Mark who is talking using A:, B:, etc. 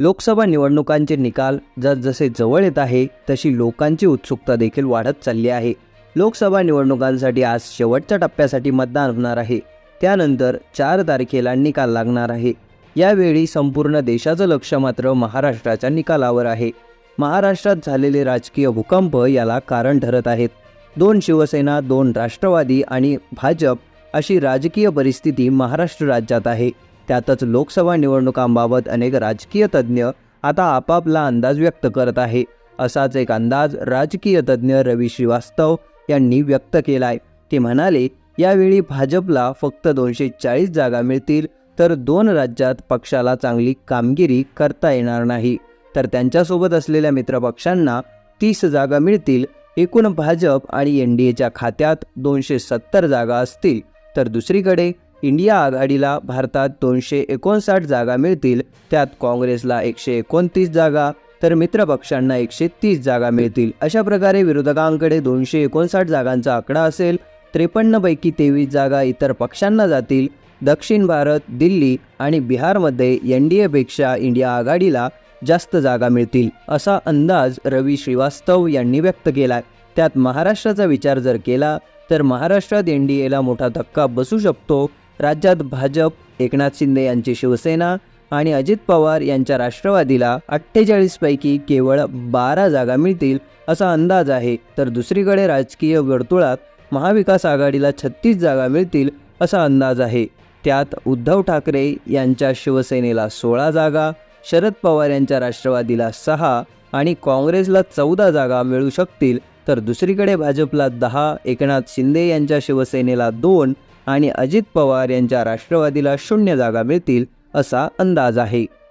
A: लोकसभा निवडणुकांचे निकाल जसजसे जवळ येत आहे तशी लोकांची उत्सुकता देखील वाढत चालली आहे. लोकसभा निवडणुकांसाठी आज शेवटच्या टप्प्यासाठी मतदान होणार आहे. त्यानंतर चार तारखेला निकाल लागणार आहे. यावेळी संपूर्ण देशाचं लक्ष मात्र महाराष्ट्राच्या निकालावर आहे. महाराष्ट्रात झालेले राजकीय भूकंप याला कारण ठरत आहेत. दोन शिवसेना दोन राष्ट्रवादी आणि भाजप अशी राजकीय परिस्थिती महाराष्ट्र राज्यात आहे. त्यातच लोकसभा निवडणुकांबाबत अनेक राजकीय तज्ज्ञ आता आपापला अंदाज व्यक्त करत आहे. असाच एक अंदाज राजकीय तज्ज्ञ रवी श्रीवास्तव यांनी व्यक्त केला आहे ते म्हणाले यावेळी भाजपला फक्त दोनशे चाळीस जागा मिळतील तर दोन राज्यात पक्षाला चांगली कामगिरी करता येणार नाही. तर त्यांच्यासोबत असलेल्या मित्रपक्षांना तीस जागा मिळतील एकूण भाजप आणि एन डी एच्या खात्यात दोनशे सत्तर जागा असतील. तर दुसरीकडे इंडिया आघाडीला भारतात दोनशे एकोणसाठ जागा मिळतील त्यात काँग्रेसला एकशे एकोणतीस जागा तर मित्रपक्षांना एकशे तीस जागा मिळतील. अशा प्रकारे विरोधकांकडे दोनशे एकोणसाठ जागांचा आकडा असेल त्रेपन्नपैकी तेवीस जागा इतर पक्षांना जातील. दक्षिण भारत दिल्ली आणि बिहारमध्ये एन डी एपेक्षा इंडिया आघाडीला जास्त जागा मिळतील असा अंदाज रवी श्रीवास्तव यांनी व्यक्त केला त्यात महाराष्ट्राचा विचार जर केला तर महाराष्ट्रात एन डी एला मोठा धक्का बसू शकतो राज्यात भाजप एकनाथ शिंदे यांची शिवसेना आणि अजित पवार यांच्या राष्ट्रवादीला अठ्ठेचाळीसपैकी केवळ बारा जागा मिळतील असा अंदाज आहे. तर दुसरीकडे राजकीय वर्तुळात महाविकास आघाडीला छत्तीस जागा मिळतील असा अंदाज आहे. त्यात उद्धव ठाकरे यांच्या शिवसेनेला सोळा जागा शरद पवार यांच्या राष्ट्रवादीला सहा आणि काँग्रेसला चौदा जागा मिळू शकतील. तर दुसरीकडे भाजपला दहा एकनाथ शिंदे यांच्या शिवसेनेला दोन आणि अजित पवार यांच्या राष्ट्रवादीला शून्य जागा मिळतील असा अंदाज आहे.